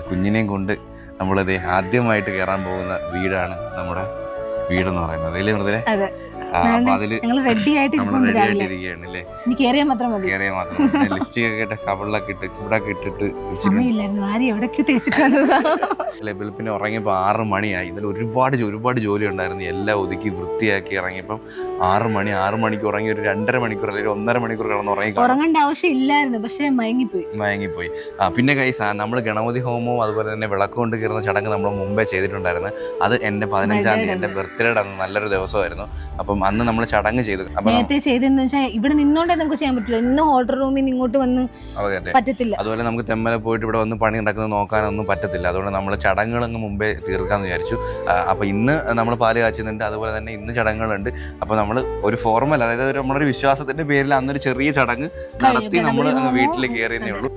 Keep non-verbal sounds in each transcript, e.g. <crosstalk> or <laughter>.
കുഞ്ഞിനെയും കൊണ്ട് നമ്മളത് ആദ്യമായിട്ട് കയറാൻ പോകുന്ന വീടാണ് നമ്മുടെ വീടെന്ന് പറയുന്നത് അല്ലേ മൃദുലെ? ലിപ്സ്റ്റിക് ഒക്കെ ഇട്ട് കവളിലൊക്കെ ഇട്ട് ചൂടൊക്കെ ഇട്ടിട്ട് വെളുപ്പിന് ഉറങ്ങിയപ്പോൾ ആറ് മണിയായി. ഇതിൽ ഒരുപാട് ഒരുപാട് ജോലി ഉണ്ടായിരുന്നു. എല്ലാം ഒതുക്കി വൃത്തിയാക്കി ഇറങ്ങിയപ്പം ആറ് മണി ആറ് മണിക്ക് ഉറങ്ങി ഒരു രണ്ടര മണിക്കൂർ അല്ലെങ്കിൽ ഒന്നര മണിക്കൂർ കിടന്ന് ഉറങ്ങി. ഉറങ്ങേണ്ട ആവശ്യം ഇല്ലായിരുന്നു പക്ഷെ മയങ്ങിപ്പോയി. മയങ്ങിപ്പോയി. ആ പിന്നെ കൈസ് നമ്മൾ ഗണപതി ഹോമവും അതുപോലെ തന്നെ വിളക്ക് കൊണ്ട് കയറുന്ന ചടങ്ങ് നമ്മൾ മുമ്പേ ചെയ്തിട്ടുണ്ടായിരുന്നു. അത് എന്റെ പതിനഞ്ചാം തീയതി എന്റെ ബർത്ത്ഡേയുടെ അന്ന് നല്ലൊരു ദിവസമായിരുന്നു. അപ്പം അന്ന് നമ്മൾ ചടങ്ങ് ചെയ്തു. അപ്പം നേരത്തെ ചെയ്തെന്ന് വെച്ചാൽ ഇവിടെ നിന്നോണ്ടേ നമുക്ക് ചെയ്യാൻ പറ്റില്ല ഇന്ന് ഹോട്ടൽ റൂമിൽ നിന്ന് ഇങ്ങോട്ട് വന്ന് പറ്റത്തില്ല. അതുപോലെ നമുക്ക് തെമ്മല പോയിട്ട് ഇവിടെ വന്ന് പണി ഉണ്ടാക്കുന്നത് നോക്കാനൊന്നും പറ്റത്തില്ല. അതുകൊണ്ട് നമ്മൾ ചടങ്ങുകളങ്ങ് മുമ്പേ തീർക്കാമെന്ന് വിചാരിച്ചു. അപ്പം അപ്പോൾ ഇന്ന് നമ്മൾ പാൽ കാച്ചുന്നുണ്ട് അതുപോലെ തന്നെ ഇന്ന് ചടങ്ങുകളുണ്ട്. അപ്പോൾ നമ്മൾ ഒരു ഫോർമൽ അതായത് നമ്മളൊരു വിശ്വാസത്തിന്റെ പേരിൽ അന്നൊരു ചെറിയ ചടങ്ങ് നടത്തി നമ്മൾ വീട്ടിൽ കയറിയെന്നേ ഉള്ളൂ.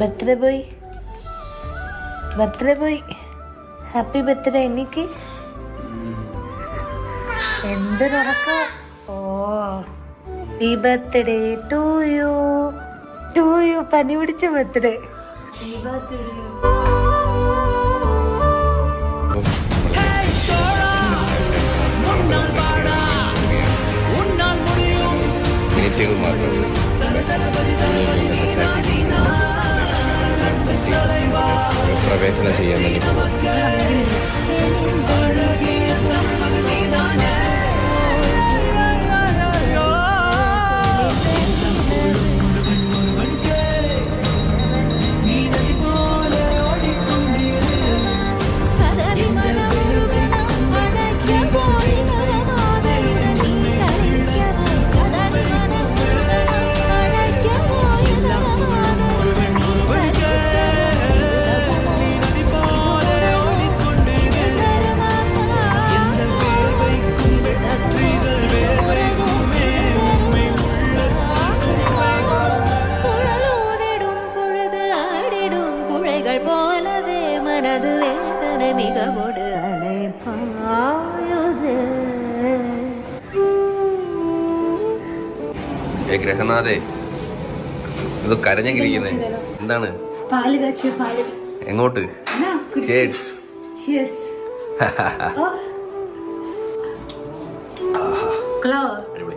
Birthday boy. Birthday boy happy birthday എനിക്ക് എന്തൊരുറക്കം ഓ happy birthday to you to you പനി പിടിച്ച ബർത്ത്ഡേ മിനിറ്റുകൾ മാത്രമേ പ്രവേശനം veces la siguiente. മികവോട് അലൈപ്പായുതേ ഏ ഗ്രഹനാഥേ ഇത് കരഞ്ഞെങ്കിരിക്കുന്നേ എന്താണ്? പാൽ കാച്ചു പാൽ. എങ്ങോട്ട്? Cheers. Cheers. <laughs> ക്ലോ അടിപൊളി.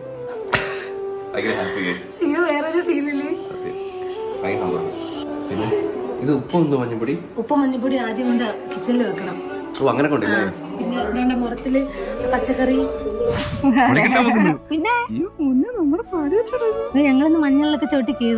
ഭയങ്കര ഹാപ്പി അയ്യോ വേറൊരു ഫീലിൽ സത്യം. ഭയങ്കര സന്തോഷം. പിന്നെ? ഇത് ഉപ്പും ഒന്ന് മഞ്ഞപ്പൊടി? ഉപ്പ് മഞ്ഞപ്പൊടി ആദ്യം കൊണ്ട് കിച്ചണിൽ വെക്കണം. ഓ അങ്ങനെ കൊണ്ടില്ലേ? പിന്നെ വേണ്ട മുറത്തിൽ പച്ചക്കറി? പിന്നെ? ഞങ്ങളിന്ന് മഞ്ഞളിലൊക്കെ ചവിട്ടി കീറും.